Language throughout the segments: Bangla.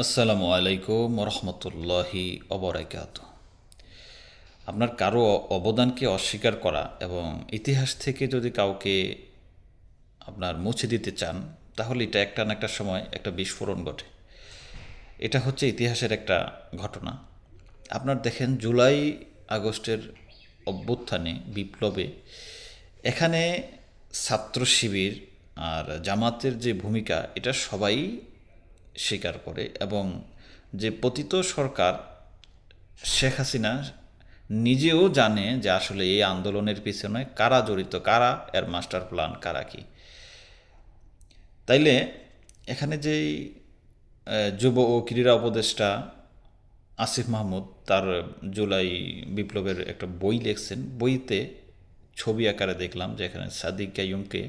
আসসালামু আলাইকুম রহমতুল্লাহি অবরাকাত আপনার কারও অবদানকে অস্বীকার করা এবং ইতিহাস থেকে যদি কাউকে আপনার মুছে দিতে চান, তাহলে এটা একটা না একটা সময় একটা বিস্ফোরণ ঘটে। এটা হচ্ছে ইতিহাসের একটা ঘটনা। আপনার দেখেন জুলাই আগস্টের অভ্যুত্থানে, বিপ্লবে এখানে ছাত্র শিবির আর জামাতের যে ভূমিকা, এটা সবাই স্বীকার করে এবং যে পতিত সরকার শেখ হাসিনা নিজেও জানে যে আসলে এই আন্দোলনের পিছনে কারা জড়িত, কারা এর মাস্টার প্ল্যান কারা কি। তাইলে এখানে যেই যুব ও ক্রীড়া উপদেষ্টা আসিফ মাহমুদ তার জুলাই বিপ্লবের একটা বই লিখছেন। বইতে ছবি আকারে দেখলাম যে এখানে সাদিক কাইয়ুমকে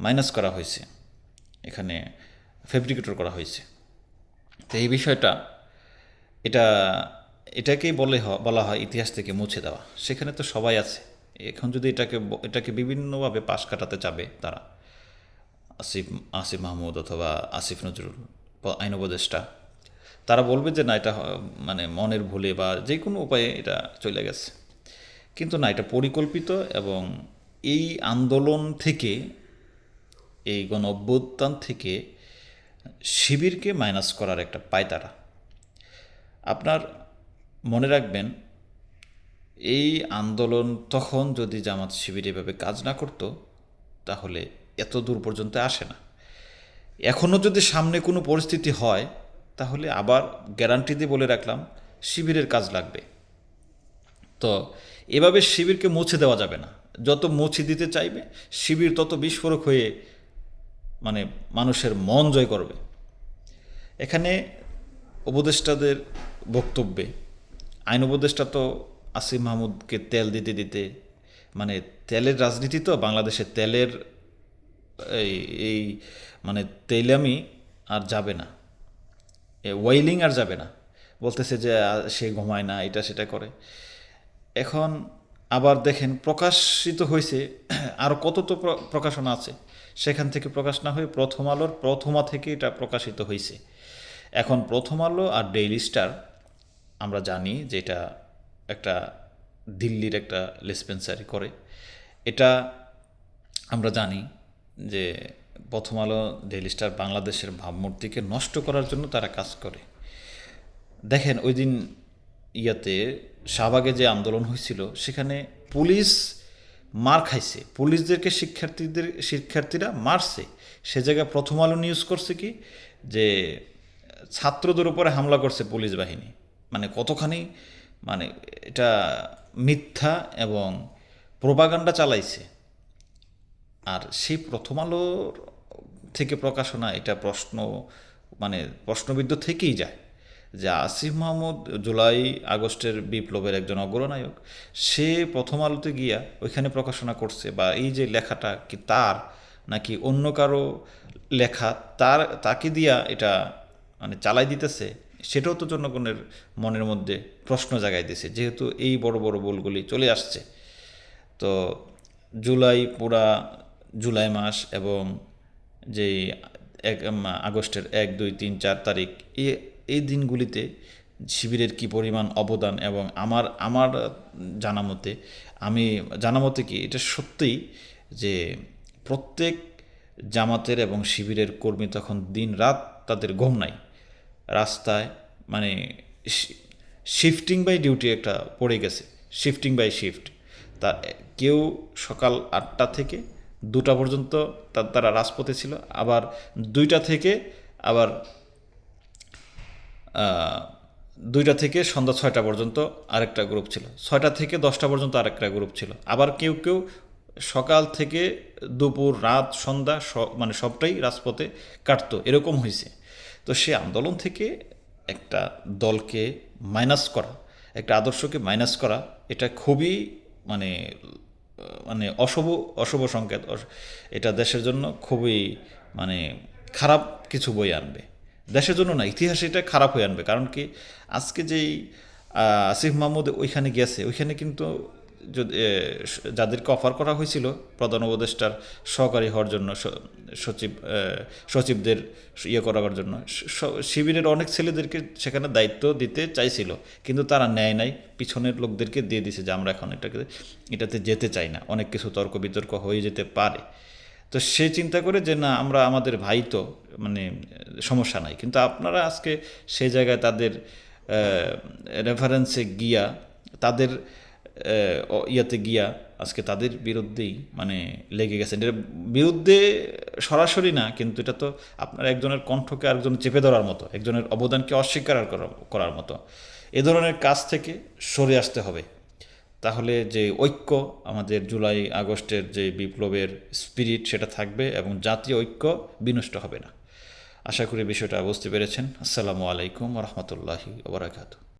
মাইনাস করা হয়েছে। এখানে ফেব্রিকেটর করা হয়েছে। তো এই বিষয়টা, এটা, এটাকেই বলে বলা হয় ইতিহাস থেকে মুছে দেওয়া। সেখানে তো সবাই আছে। এখন যদি এটাকে এটাকে বিভিন্নভাবে পাশ কাটাতে চাবে তারা, আসিফ আসিফ মাহমুদ অথবা আসিফ নজরুল আইন উপদেষ্টা, তারা বলবে যে না, এটা মানে মনের ভুলে বা যে কোনো উপায়ে এটা চলে গেছে। কিন্তু না, এটা পরিকল্পিত এবং এই আন্দোলন থেকে, এই গণ থেকে শিবিরকে মাইনাস করার একটা পায়তারা। আপনার মনে রাখবেন, এই আন্দোলন তখন যদি জামাত শিবির এভাবে কাজ না করতো, তাহলে এত দূর পর্যন্ত আসে না। এখনও যদি সামনে কোনো পরিস্থিতি হয়, তাহলে আবার গ্যারান্টি দিয়ে বলে রাখলাম, শিবিরের কাজ লাগবে। তো এভাবে শিবিরকে মুছে দেওয়া যাবে না। যত মুছে দিতে চাইবে, শিবির তত বিস্ফোরক হয়ে মানে মানুষের মন জয় করবে। এখানে উপদেষ্টাদের বক্তব্যে, আইন উপদেষ্টা তো আসিফ মাহমুদকে তেল দিতে দিতে মানে তেলের রাজনীতি তো বাংলাদেশে তেলের, এই এই মানে তেলামি আর যাবে না। এ ওয়েলিং আর যাবে না। বলতেছে যে সে ঘুমায় না, এটা সেটা করে। এখন আবার দেখেন প্রকাশিত হয়েছে, আর কত তো প্র- প্রকাশনা আছে। সেখান থেকে প্রকাশ না হয়ে প্রথম আলোর প্রথমা থেকে এটা প্রকাশিত হয়েছে এখন প্রথম আলো আর ডেইলি স্টার আমরা জানি যে এটা একটা দিল্লির একটা ডিসপেন্সারি করে। এটা আমরা জানি যে প্রথম আলো ডেইলি স্টার বাংলাদেশের ভাবমূর্তিকে নষ্ট করার জন্য তারা কাজ করে। দেখেন ওই দিন ইয়াতে শাহবাগে যে আন্দোলন হয়েছিল সেখানে পুলিশ মার খাইছে। পুলিশদেরকে শিক্ষার্থীদের, শিক্ষার্থীরা মারছে। সে জায়গায় প্রথম আলো নিউজ করছে কি? যে ছাত্রদের উপরে হামলা করছে পুলিশ বাহিনী। মানে কতখানি মানে এটা মিথ্যা এবং প্রোপাগান্ডা চালাইছে। আর সেই প্রথম আলোর থেকে প্রকাশনা এটা প্রশ্ন মানে প্রশ্নবিদ্ধ থেকেই যায়। যে আসিফ মাহমুদ জুলাই আগস্টের বিপ্লবের একজন অগ্রনায়ক, সে প্রথম আলোতে গিয়া ওইখানে প্রকাশনা করছে বা এই যে লেখাটা কি তার নাকি অন্য কারও লেখা তার, তাকে দিয়া এটা মানে চালাই দিতেছে, সেটাও তো জনগণের মনের মধ্যে প্রশ্ন জাগাই দিছে, যেহেতু এই বড় বড় ভুলগুলি চলে আসছে। তো জুলাই পুরা জুলাই মাস এবং যে এক আগস্টের এক, দুই, তিন, চার তারিখ এই এই দিনগুলিতে শিবিরের কি পরিমাণ অবদান এবং আমার আমার জানা মতে, আমি জানা মতে কি এটা সত্যিই যে প্রত্যেক জামাতের এবং শিবিরের কর্মী তখন দিন রাত তাদের ঘুম নাই। রাস্তায় মানে শিফটিং বাই ডিউটি একটা পড়ে গেছে। শিফটিং বাই শিফট তা, কেউ সকাল আটটা থেকে দুটা পর্যন্ত তার তারা রাজপথে ছিল। আবার দুইটা থেকে আবার দুইটা থেকে সন্ধ্যা ছয়টা পর্যন্ত আরেকটা গ্রুপ ছিল। ছয়টা থেকে দশটা পর্যন্ত আরেকটা গ্রুপ ছিল। আবার কেউ কেউ সকাল থেকে দুপুর, রাত, সন্ধ্যা মানে সবটাই রাজপথে কাটতো। এরকম হয়েছে তো সে আন্দোলন থেকে একটা দলকে মাইনাস করা, একটা আদর্শকে মাইনাস করা, এটা খুবই মানে মানে অশুভ অশুভ সংকেত। এটা দেশের জন্য খুবই মানে খারাপ কিছু বই আনবে। দেশের জন্য না, ইতিহাসে এটা খারাপ হয়ে আনবে। কারণ কি, আজকে যেই আসিফ মাহমুদ ওইখানে গেছে, ওইখানে কিন্তু যদি যাদেরকে অফার করা হয়েছিল, প্রধান উপদেষ্টার সহকারী হওয়ার জন্য সচিব সচিবদের ইয়ে করার জন্য শিবিরের অনেক ছেলেদেরকে সেখানে দায়িত্ব দিতে চাইছিল, কিন্তু তারা নেয় নাই, পিছনের লোকদেরকে দিয়ে দিছে যে আমরা এখন এটাকে, এটাতে যেতে চাই না, অনেক কিছু তর্ক বিতর্ক হয়ে যেতে পারে। তো সে চিন্তা করে যে, না, আমরা আমাদের ভাই তো মানে সমস্যা নাই। কিন্তু আপনারা আজকে সে জায়গায় তাদের রেফারেন্সে গিয়া, তাদের ইয়াতে গিয়া আজকে তাদের বিরুদ্ধেই মানে লেগে গেছেন। এর বিরুদ্ধে সরাসরি না, কিন্তু এটা তো আপনার একজনের কণ্ঠকে আরেকজন চেপে ধরার মতো, একজনের অবদানকে অস্বীকার করার মতো। এ ধরনের কাজ থেকে সরে আসতে হবে। তাহলে যে ঐক্য আমাদের জুলাই, আগস্টের যে বিপ্লবের স্পিরিট সেটা থাকবে এবং জাতীয় ঐক্য বিনষ্ট হবে না। আশা করি বিষয়টা বুঝতে পেরেছেন। আসসালামু আলাইকুম রহমতুল্লাহি ওবরাকাতু